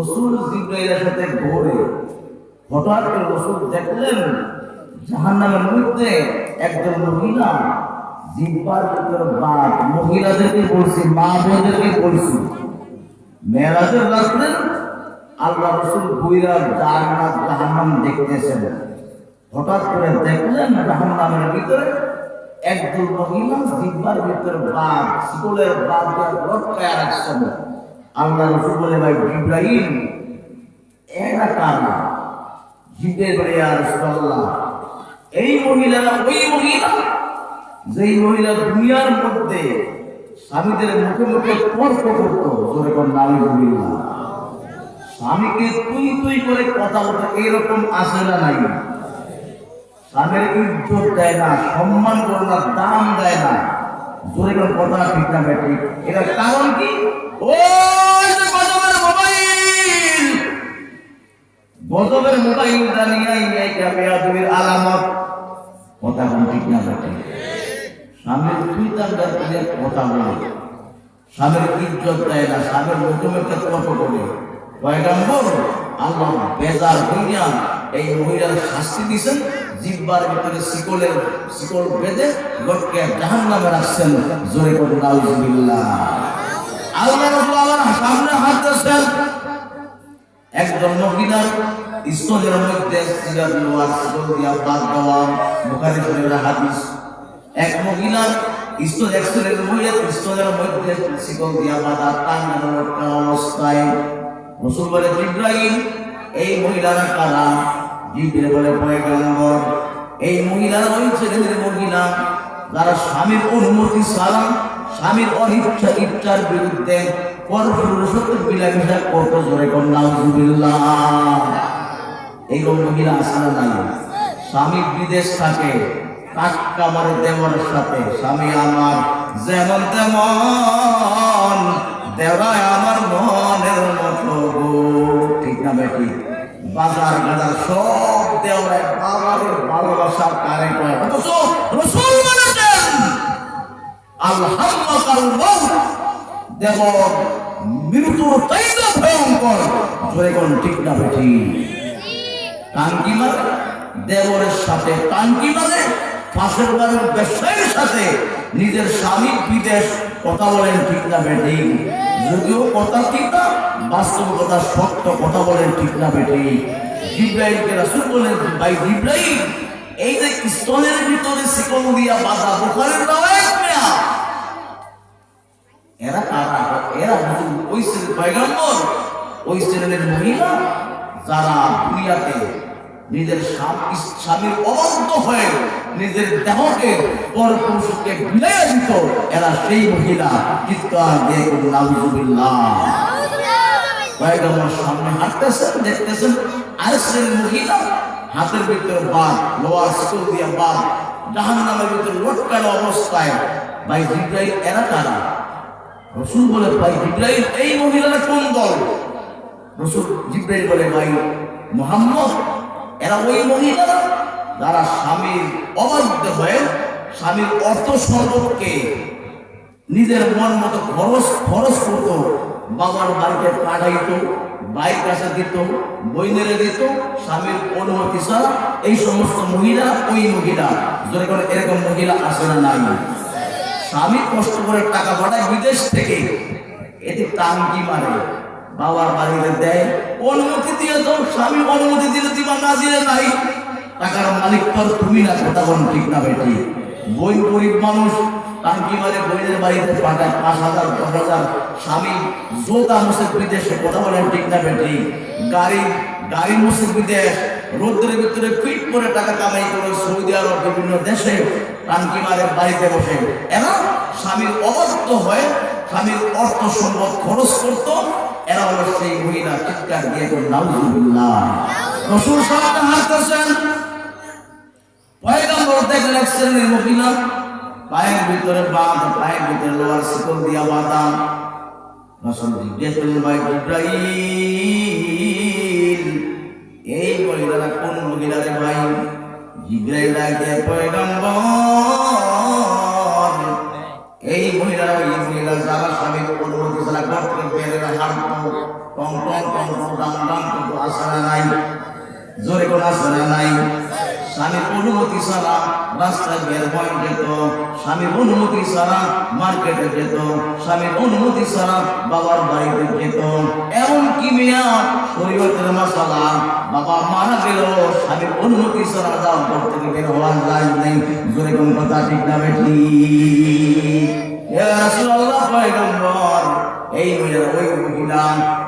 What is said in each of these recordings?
রসুল জিব্রাইলের সাথে ঘোরে হঠাৎ করে রসুল দেখলেন জাহান্নামের মধ্যে একজন মহিলা জিব্বার ভিতরে বাদ মহিলাদেরকে বলছি মা বোনদেরকে বলছি। মেয়েরাজের রাত্রে আল্লাহ রসুল গুইরা জান্নাত জাহান্নাম দেখতেছেন। হঠাৎ করে দেখলেন জাহান্নামের ভিতরে একজন মহিলা জিব্বার ভিতরে বাদ শিকলের বাদ দিয়ে লটকায় রাখছেন। আল্লাহ রসুল বলে, ভাই ইব্রাহিম এরা কারা জিব্রাইল বলে ইয়া রাসূলুল্লাহ। এই মহিলা, ওই মহিলা, যেই মহিলা দুনিয়ার মধ্যে স্বামীদের মুখে মুখে তর্ক করতো, জোরে কোন নামে মহিলা স্বামীকে তুই তুই করে কথা বলতো এরকম আসে না নাই। স্বামীর ইজ্জত দেয় না, সম্মান করে না, দাম দেয় না। জোরে কথা ঠিক না বেটি এটার কারণ কি? ওই গজবের মোবাইল এই কামিয়াবির আলামত। কথা কোন ঠিক না বেটি স্বামীর তুই তার কথা বলে। স্বামীর ইজ্জত দেয় না, স্বামীর মুখে তর্ক করে। কয় নম্বর আল্লাহ বেজার হইয়া এই মহিলার শাস্তি দিয়েছেন। জিব্বার ভিতরে শিকলের, শিকল বেঁধে লোককে জাহান রাখছেন। জোরে করে নাউজুবিল্লাহ। আল্লাহ সামনে হাত দিয়েছেন একজন মহিলার স্তনের মধ্যে সিগার লোয়ার শিকল দিয়া বাদ দেওয়া বুখারী শরীফের হাদিস। এক মহিলা স্তনের মধ্যে দিয়া অবস্থায় রসুল বলে জিব্রাহিম এই মহিলারা বলে এই ওই ছেলেদের মহিলা। যারা স্বামীর অনুমতি ছাড়া স্বামীর অনিচ্ছা ইচ্ছার বিরুদ্ধে পরপুরুষত্ব বিলাপিসা কত জোরে কন্যা এইরকম মহিলা আসলে নাই। স্বামী বিদেশ থাকে টাক্কা মারে দেওয়ার সাথে। স্বামী আমার যেমন তেমন দেওয়ায় আমার মনের মতো ঠিক না বেটি? বাজার গাজার সব দেওয়ায় বাবার ভালোবাসার কারে কয়। অথচ রসুল বলেছেন আল্লাহ দেব মৃত্যুর চাইতে ভয়ঙ্কর। কোন ঠিক না বেটি? টাঙ্কি মানে দেবরের সাথে টাঙ্কি মানে পাশের বাড়ির ব্যবসায়ীর সাথে নিজের স্বামী বিদেশ কথা বলেন ঠিক না বেটি। যদিও কথা ঠিক না, বাস্তব কথা সত্য কথা বলেন ঠিক না বেটি। জিব্রাইলকে রাসূল বলেন, ভাই জিব্রাইল, এই যে স্তনের ভিতরে শিকল দিয়া বাঁধা এরা কারা? এরা ওই শ্রেণির পয়গম্বর, ওই মহিলা যারা দুনিয়াতে নিজের স্বামী- স্বামীর অবাধ্য হয়ে নিজের দেহকে পর পুরুষকে বিলাইয়া দিত, এরা সেই মহিলা চিৎকার দিয়ে সামনে হাঁটতেছেন, দেখতেছেন আর শ্রেণির মহিলা, হাতের ভিতরে বাদ লোয়ার স্কুল দিয়ে বাদ জাহান নামের ভিতরে লটকানো অবস্থায়। ভাই জিব্রাইল, এরা কারা? রসুল বলে, ভাই জিব্রাইল, এই মহিলারা কোন দল? রসুল জিব্রাইল বলে, ভাই, মোহাম্মদ, এরা ওই মহিলারা যারা স্বামীর অবাধ্য হয়ে স্বামীর অর্থ সম্পদকে নিজের মন মতো খরচ খরচ করত, বাবার বাড়িতে পাঠাইতো বাইক কাছে দিত বইনেরে দিত, স্বামীর অনুমতি ছাড়া এই সমস্ত মহিলা ওই মহিলা। জোরে করে, এরকম মহিলা আসে না নাই। স্বামী কষ্ট করে টাকা পাঠায় বিদেশ থেকে। এটি টাঙ্কি মারে? বাবার বাড়িতে দেয়, অনুমতি দিয়ে তো স্বামী অনুমতি দিলে দিবা, না দিলে নাই। টাকার মালিক তো আর তুমি না কোন ঠিক না বেটি। বই গরিব মানুষ মারে বাড়িতে পাঁচ হাজার কথা বলেন গাড়ি ভিতরে করে টাকা কামাই করে বিভিন্ন দেশে টাঙ্কি মারে বাড়িতে বসে। এরা স্বামীর অবাধ্য হয়ে স্বামীর অর্থ সম্পদ খরচ করত, এরা হলো সেই মহিলা চিৎকার দিয়ে নাউজুবিল্লাহ। হাঁটতেছেন পয়গম্বর দেখলেন মহিলা, পায়ের ভিতরে বাঁধ, পায়ের ভিতরে শিকল দিয়া বাঁধা। জিজ্ঞেস করলেন, ভাই এই মহিলারা কোন মহিলা ভাই? জিব্রাইল ডাকে পয়গম্বর মহিলারা ওই মহিলা যারা স্বামীকে অনুমতি যারা ঘর থেকে বেড়ে হাঁটতো, টং টং টং ডাং ডাং কিন্তু আসরা নাই। জোরে কোন আসরা নাই। স্বামীর অনুমতি ছাড়া রাস্তায় বের হয়ে যেত। স্বামীর অনুমতি ছাড়া মার্কেটে যেত। স্বামীর অনুমতি ছাড়া বাবার বাড়িতে যেত। এমন কি মিয়া? শরীয়তের মশালা বাবা মারা গেল স্বামীর অনুমতি ছাড়া যাও ঘর থেকে বের হওয়ার যায় নেই। জোরে কোন কথা ঠিক না ইয়া রাসূলুল্লাহ, পয়গম্বর এই মহিলা ওই মহিলা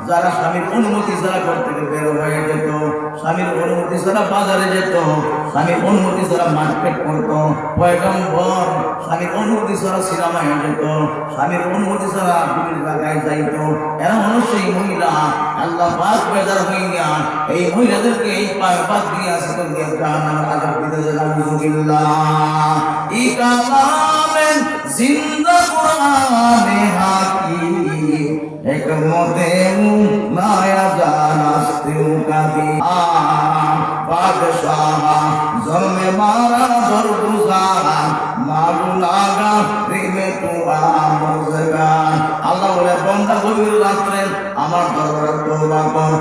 যারা স্বামীর অনুমতি ছাড়া ঘর থেকে বের হয়ে যেত, স্বামীর অনুমতি ছাড়া বাজারে যেত, স্বামীর অনুমতি ছাড়া মার্কেট করতো, পয়গম্বর স্বামীর অনুমতি ছাড়া সিনেমায় যেত, স্বামীর অনুমতি ছাড়া বিভিন্ন জায়গায় যাইত। হলো সেই মহিলা, আল্লাহ পাক বেজার হইয়া এই মহিলাদেরকে এই পাক দিয়ে আসে তো দিয়ে জিন্দা কোরআনে হাকিম। হিকমতে মায়া জানাস্তে কাদি। আ বাদশাহ জন্মে মারা দরগুজারা মারু লাগা আল্লাহ বলে গভীর রাত্রে আমার দরবারে তওবা কর।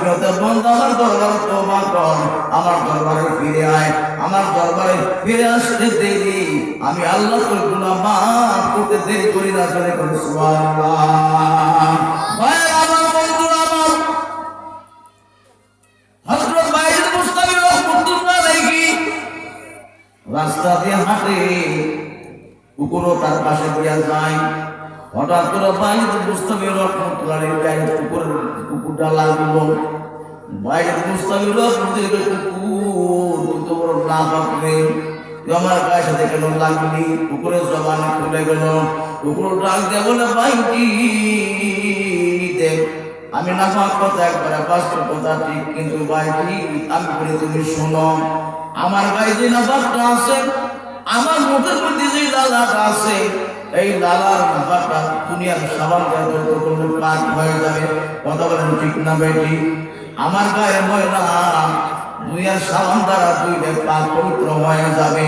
কিয়তে বন্দা আমার দরবারে তওবা কর। আমার দরবারে ফিরে আয়, আমার দরবারে ফিরে আসতে দেরি। আমি আল্লাহ তোর গুনাহ মাফ করতে দেরি করি না চলে আলাইহি রাস্তা দিয়ে হাঁটে কুকুরও তার পাশে দিয়া যায়। হঠাৎ করে বাইরে মুস্তাফির রহমতুল্লাহ গায়ে কুকুর কুকুরটা লাগল। বাইরে মুস্তাফির রহমতুল্লাহ কুকুর তো বড় না পাকলে আমার গায়ের সাথে কেন লাগলি? কুকুরের জবানে খুলে গেল। কুকুর ডাক দিয়ে বলে বাইটি দেখ আমি না পাক কথা একবারে বাস্তব কথা, ঠিক কিন্তু বাইটি আমি বলি তুমি শোনো। আমার গায়ে যে নাফাকটা আছে, আমার মুখের মধ্যে যে লালাটা আছে এই লালার নাফাকটা দুনিয়ার সাবান কাছে যত করলে কাজ হয়ে যাবে। কথা বলেন ঠিক না বেটি? আমার গায়ে ময়লা দুনিয়ার সাবান দ্বারা দুইটা পাক পবিত্র হয়ে যাবে।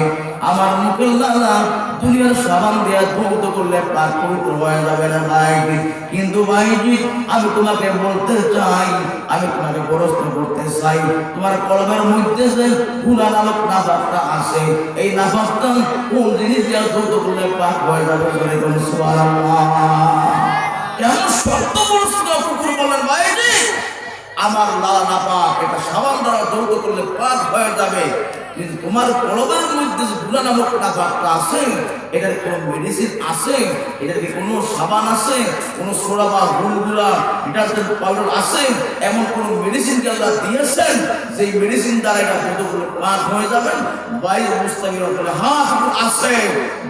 আমার মুখের লালা দুনিয়ার সাবান দেওয়া ধৌত করলে পাক পবিত্র হয়ে যাবে না ভাইজি কিন্তু ভাইজি আমি তোমাকে বলতে চাই, আমি তোমাকে প্রশ্ন করতে চাই। তোমার কলমের মধ্যে যে গুণা নামক নাফাকটা আছে, এই নাফাকটা কোন জিনিস দেওয়া ধৌত করলে পাক হয়ে যাবে কোন শক্ত প্রশ্ন কুকুর বলেন ভাইজি আমার লালা না পাক এটা সাবান দ্বারা যৌগ করলে পাক হয়ে যাবে। কিন্তু তোমার কলবের মধ্যে যে গুলা নামক নাফাকটা আছে, এটার কোনো মেডিসিন আছে, এটার কি কোনো সাবান আছে, কোনো সোডা বা গুলগুলা ডিটারজেন্ট পাউডার আছে, এমন কোনো মেডিসিন কি আল্লাহ দিয়েছেন? যে মেডিসিন দ্বারা এটা করলে পাক হয়ে যাবে বাইরে মুস্তাকির বলে হ্যাঁ আছে।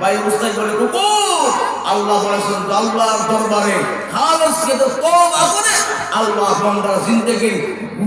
বাইরে মুস্তাকির বলে, কুকুর! আল্লাহ বলেছেন, আল্লাহর দরবারে খালেসকে তো তওবা করে, আল্লাহ বান্দার জিন্দেগির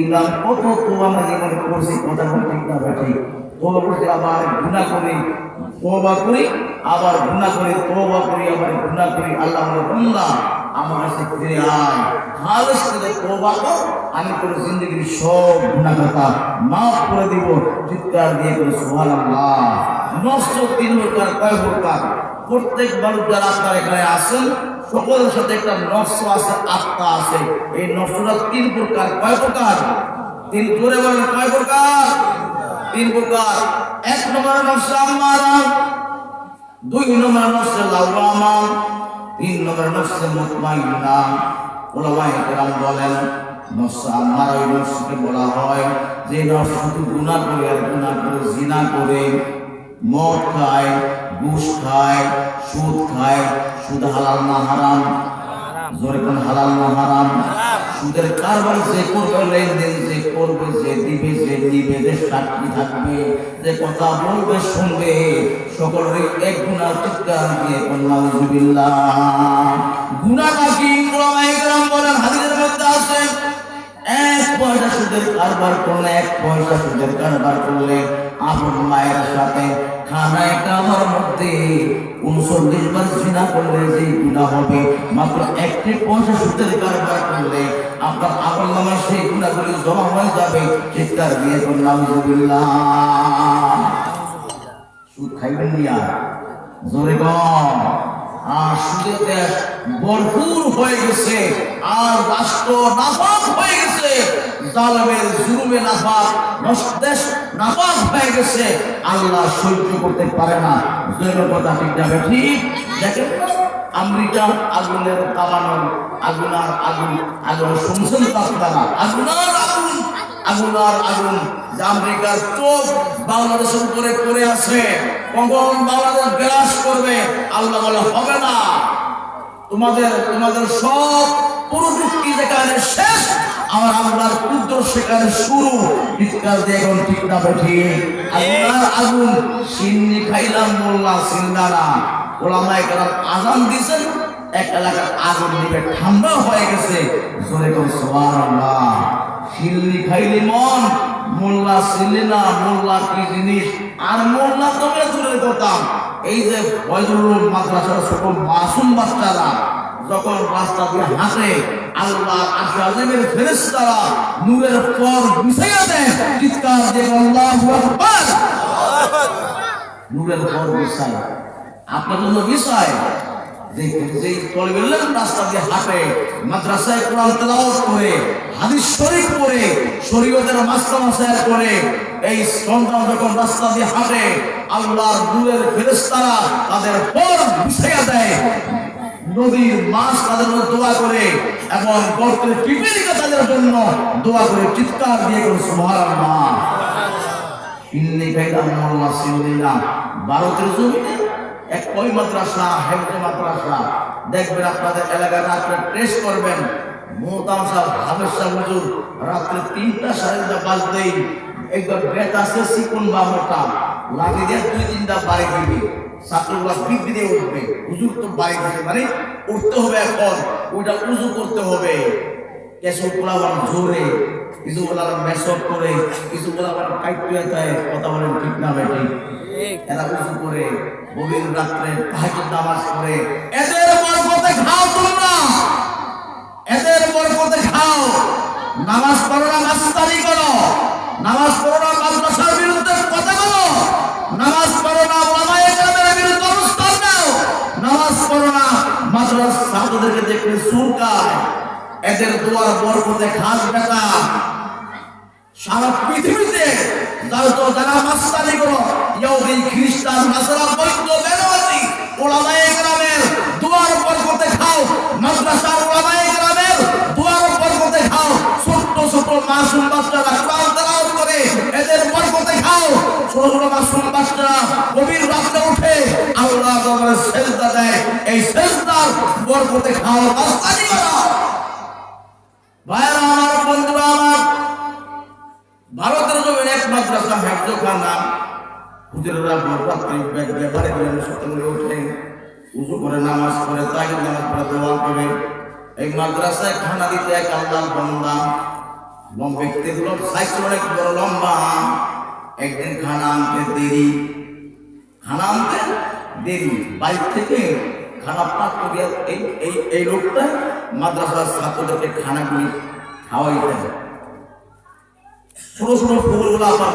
করিলাম কত তো আমরা জীবনে করছি কথা ঠিক না ঠিক তোবা করছি আবার গুণা করি তোবা করি, আবার গুণা করি তোবা করি, আবার গুণা করি। আল্লাহ বন্ধা আমার কাছে ফিরে আয়। খালেস করে তোবা কর, আমি তোর জিন্দগির সব গুণা কথা মাফ করে দিব। চিৎকার দিয়ে করে সুবহানাল্লাহ। নষ্ট তিন প্রকার কয় প্রকার প্রত্যেক মানুষ যারা আপনার এখানে আসেন, সকলের সাথে একটা নষ্ট আছে, আত্মা আছে। এই নষ্টটা তিন প্রকার। কয় প্রকার? তিন জোরে বলেন, কয় প্রকার? তিন প্রকার। এক নম্বরের নষ্ট আমারা দুই নম্বরের নষ্ট লাউরামা তিন নম্বরের নষ্ট মুতমাইনা। ওলামাই কেরাম বলেন নষ্ট আমার ওই বলা হয় যে শুধু গুণা করে আর গুণা করে জিনা করে। মদ খায়, ঘুষ খায়, সুদ খায়, সুদ হালাল না হারাম? জোরে হালাল কারবার যে করবে যে যে দিবে থাকবে, যে কথা বলবে, শুনবে সকলের এক মধ্যে আছে কারবার করলে এক পয়সা সুদের কারবার করলে আপন মায়ের সাথে খানায় কাবার মধ্যে উনচল্লিশ বার জিনা করলে যে গুণা হবে, মাত্র একটি পয়সা সুদের কারবার করলে আপনার আপন নামার সেই গুণাগুলি জমা হয়ে যাবে চিৎকার দিয়ে করলাম সুদ খাইবেন নিয়া জোরে গম আর দেশ ভরপুর হয়ে গেছে, আর রাষ্ট্র নাফাক হয়ে গেছে, জালেমের জুলুমে নাফাক দেশ নাফাক হয়ে গেছে, আল্লাহ সহ্য করতে পারে না জোরে কথা ঠিক যাবে ঠিক দেখেন না? আমেরিকা আগুনের তালানোর আগুন আর আগুন আগুন শুনছেন আপনারা আগুনার আগুন আগুন আর আগুন। আমেরিকার চোখ বাংলাদেশের উপরে পড়ে আছে। কখন বাংলাদেশ বিরাজ করবে, আল্লাহ বলে হবে না। তোমাদের তোমাদের সব পুরোটুকি যেখানে শেষ, আমার আল্লাহর সেখানে শুরু। চিৎকার দিয়ে এখন ঠিক না আল্লাহর আগুন সিন্নি খাইলাম মোল্লা সিন্দারা। ওলামায় আজান দিছেন এক এলাকার আগুন নিবে ঠান্ডা হয়ে গেছে। কোন সুবহানাল্লাহ। সিল্লি খাইলি মন মোল্লা সিল্লি না মোল্লা কি জিনিস? আর মোল্লা তবে দূরের কথা। এই যে ফয়জুল মাদ্রাসার ছোট মাসুম বাচ্চারা যখন রাস্তা দিয়ে হাঁটে আল্লাহ আজমের ফেরেশতারা নূরের পর বিছাইয়া দেয় চিৎকার দিয়ে আল্লাহু আকবার! নূরের পর বিছায় আপনার জন্য বিষয় রাস্তা দিয়ে হাঁটে, মাদ্রাসায় কোরআন করে, হাদিস শরীফ পড়ে, শরীয়তের মাস্টার করে, এই সন্তান যখন রাস্তা দিয়ে হাঁটে, আল্লাহর তাদের বিছাইয়া দেয়। নদীর মাছ তাদের জন্য দোয়া করে এবং গর্তের তাদের জন্য দোয়া করে চিৎকার দিয়ে করে মোল্লা সিউলিনা ভারতের এক ওই মাদ্রাসা হেফজে মাদ্রাসা। দেখবেন আপনাদের এলাকায় রাত্রে টেস্ট করবেন। মোহতাম সাহেব, হাফেজ সাহেব, হুজুর, রাত্রে তিনটা সাড়ে তিনটা বাজতেই একবার বেত আছে চিকন বা মোটা। লাঠি দিয়ে দুই তিনটা বাড়ি দিবে ছাত্রগুলা বৃদ্ধি দিয়ে উঠবে। হুজুর তো বাড়ি দিবে মানে উঠতে হবে এখন। ওইটা উজু করতে হবে। কেশব পোলাবার জোরে কিছু বলার মেসক করে কিছু বলাবার কাইটুয়া যায় কথা বলেন ঠিক না ভাই উঁচু করে, গভীর রাত্রে তাহাজুদ নামাজ পড়ে। এদের বরকতে খাও তোমরা! এদের বরকতে খাও! নামাজ পড়ো না মাস্তারি করো! নামাজ পড়ো না মাদ্রাসার বিরুদ্ধে কথা বলো! নামাজ পড়ো না ওলামায়ে কেরামের বিরুদ্ধে অবস্থান নাও! নামাজ পড়ো না মাদ্রাস ছাত্রদেরকে দেখলে সুরকায় এদের দোয়ার বরকতে খাস বেটা। সারা পৃথিবীতে যারা মাস্তানি করো ইহুদি খ্রিস্টান, নাসারা বৈদ্য বেনাবাসী ওলামায়ে গ্রামের দুয়ার বরকতে খাও। মাদ্রাসা ওলামায়ে গ্রামের দুয়ার বরকতে খাও। ছোট্ট ছোট মাসুম বাচ্চারা কোরআন তেলাওয়াত করে এদের বরকতে খাও। ছোট ছোট মাসুম বাচ্চারা গভীর রাতে উঠে আল্লাহ তোমার সেজদা দেয়। এই সেজদার বরকতে খাও। মাস্তানি করো ভাইরা আমার বন্ধুরা, আমার ভারতের জমিন এক মাদ্রাসা হেফজো খানা হুজুরেরা বররাত্রি ব্যাগ ব্যাপারে করে করে নামাজ পড়ে তাকে নামাজ পড়ে, দোয়া করে। এই মাদ্রাসায় খানা দিতে এক আল্লাহ বন্দা। ব্যক্তিগুলোর সাইজ অনেক বড়, লম্বা। একদিন খানা আনতে দেরি। খানা আনতে দেরি। বাইর থেকে খানা পাক করিয়া এই এই এই লোকটা মাদ্রাসার ছাত্রদেরকে খানাগুলি খাওয়াই দেয় ছোট ফুলগুলো আমার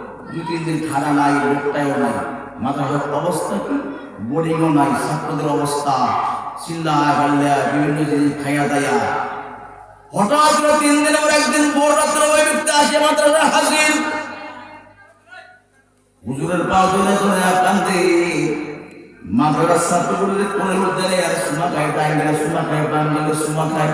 দুই তিন দিন খানা নাই লোকটাও নাই। মাথা অবস্থা কি? বোর্ডিংও নাই, ছাত্রদের অবস্থা। চিল্লা পাল্লা বিভিন্ন জিনিস খাইয়া দাইয়া। হঠাৎ করে তিন দিন পর একদিন ভোর রাত্রে ওই ব্যক্তি আসে মাদ্রাসা হাজির। হুজুরের পা ধরে ধরে কান্দে মাদ্রাসার ছাত্রগুলোদের কোনের মধ্যে নেই, আর সুমা খায়, টাইম সুমা খায়, টাইম সুমা খায়।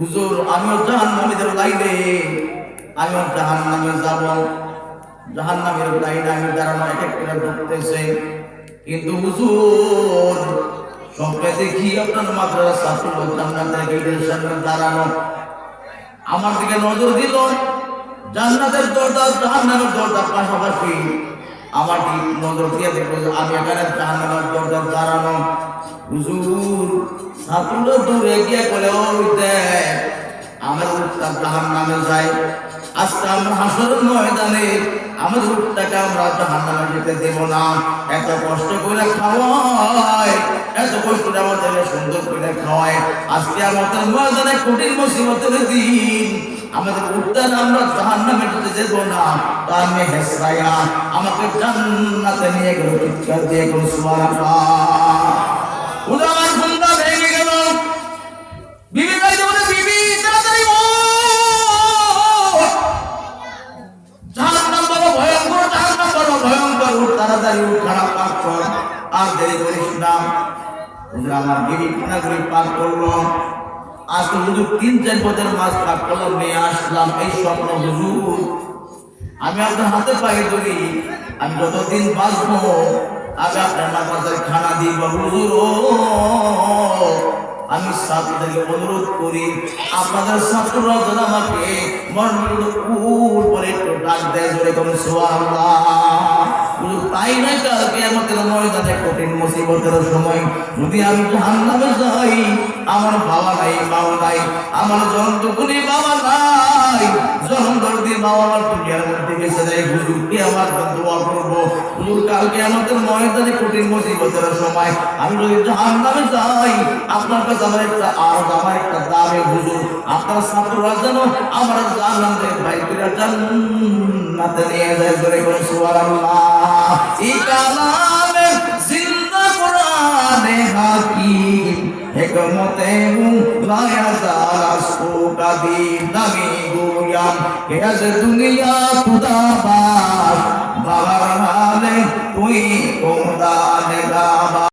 হুজুর, আমিও জাহান জাহান্নামীদের লাইনে। আমিও জাহান জাহান্নামে যাব। জাহান্নামের লাইনে আমি দাঁড়ানো এক এক করে ঢুকতেছে। কিন্তু হুজুর, স্বপ্নে দেখি আপনার ছাত্র জান্নাতের গেটের সামনে দাঁড়ানো। আমার দিকে নজর দিল। জান্নাতের দরজা, জাহান্নামের দরজা পাশাপাশি আমার নজর দিয়ে দেখল আমি এখানে জাহান্নামের দরজা দাঁড়ানো। হুজুর ছাত্র দূরে গিয়ে করে ওই দেখ, আমার উঠটা জাহান্নামে যায়। আজকে আমরা হাসর ময়দানে আমাদের উঠটাকে আমরা জাহান্নামে যেতে দেব না। এত কষ্ট করে খাওয়ায়, এত কষ্ট করে আমাদের সুন্দর করে খাওয়ায়। আজকে আমাদের ময়দানে কঠিন মুসিবতের দিন। আমাদের উত্তর আমরা জাহান্নামে যেতে দেব না। তা আমি হেসরাইয়া আমাকে জান্নাতে নিয়ে গেল, চিৎকার দিয়ে গেল, সুবহানাল্লাহ। ভেঙে গেল। বিবি গাইতে বলে, বিবি, তাড়াতাড়ি জাহান্নাম ভয়ঙ্কর জাহান্নাম বড় ভয়ঙ্কর উঠ তাড়াতাড়ি উঠ খারাপ পাক কর। আর দেরি করিস আমার বিবি খানা করে পাক করল। আজকে হুজুর তিন, চার বছর মাছ পাক নিয়ে আসলাম এই স্বপ্ন হুজুর আমি আপনার হাতে ধরি, আমি যতদিন বাঁচবো আমি আপনার খানা দিব আমি ছাত্রদেরকে অনুরোধ করি, আপনাদের ছাত্ররা যেন আমাকে কুল করে একটু ডাক দেয়, জোরে শুধু তাই না কালকে আমাদের ময়দানে কঠিন মুসিবতের সময় যদি আমি জাহান্নামে যাই, আমার বাবা নাই বাবা নাই, আমার জন্মটুকুনি বাবা নাই জন্ম দর্দি বাবা আমার দুনিয়ার মধ্যে গেছে যাই হুজুর কে আমার দোয়া করব। কালকে আমাদের ময়দানে কঠিন মুসিবতের সময় আমি জাহান্নামে যাই। আপনার কাছে আমার একটা আর আমার একটা দামে হুজুর। আপনার ছাত্ররা যেন আমার জান্নাতে ভাই বিরা জান্নাতে নিয়ে যায় করে করে সুবহানাল্লাহ। এই কালামে জিন্দা কোরআনে হাকিম, হেকমতে লায়া জালাসু কাদিম নামি গুয়াম কে আজ দুনিয়া খুদা বাস বাবার হালে তুই কোদা নেগা